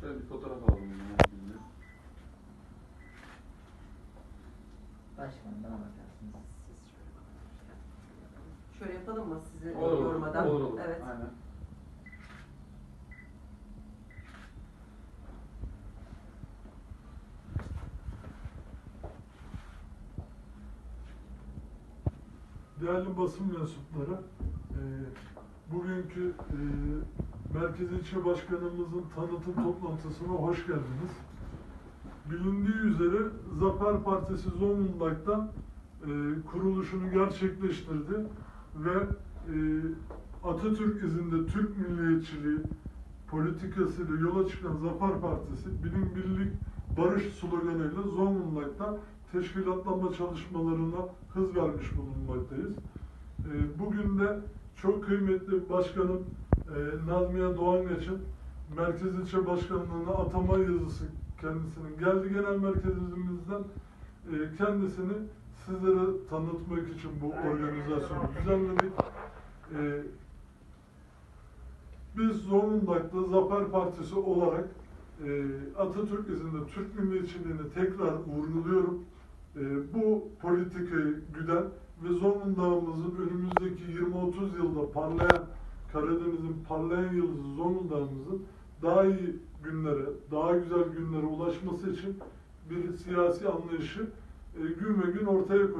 Şöyle bir fotoğraf alalım. Başkanım bana bakarsınız. Siz şöyle Şöyle yapalım mı sizi olur. yormadan? Olur olur. Evet. Aynen. Değerli basın mensupları, e, bugünkü e, Merkez İlçe Başkanımızın tanıtım toplantısına hoş geldiniz. Bilindiği üzere Zafer Partisi Zonguldak'ta e, kuruluşunu gerçekleştirdi ve e, Atatürk izinde Türk milliyetçiliği politikasıyla yola çıkan Zafer Partisi, bilim birlik barış sloganıyla Zonguldak'ta teşkilatlanma çalışmalarına hız vermiş bulunmaktayız. E, bugün de çok kıymetli başkanım e, Nazmiye Doğangaç'ın Merkez İlçe Başkanlığı'na atama yazısı kendisinin geldi genel merkezimizden e, kendisini sizlere tanıtmak için bu organizasyonu düzenledik. E, biz Zonguldak'ta Zafer Partisi olarak e, Atatürk izinde Türk milliyetçiliğini tekrar vurguluyorum. E, bu politikayı güden ve Zonguldak'ımızın önümüzdeki 20-30 yılda parlayan Karadeniz'in parlayan yıldızı Zonguldak'ımızın daha iyi günlere, daha güzel günlere ulaşması için bir siyasi anlayışı e, gün ve gün ortaya koyuyor.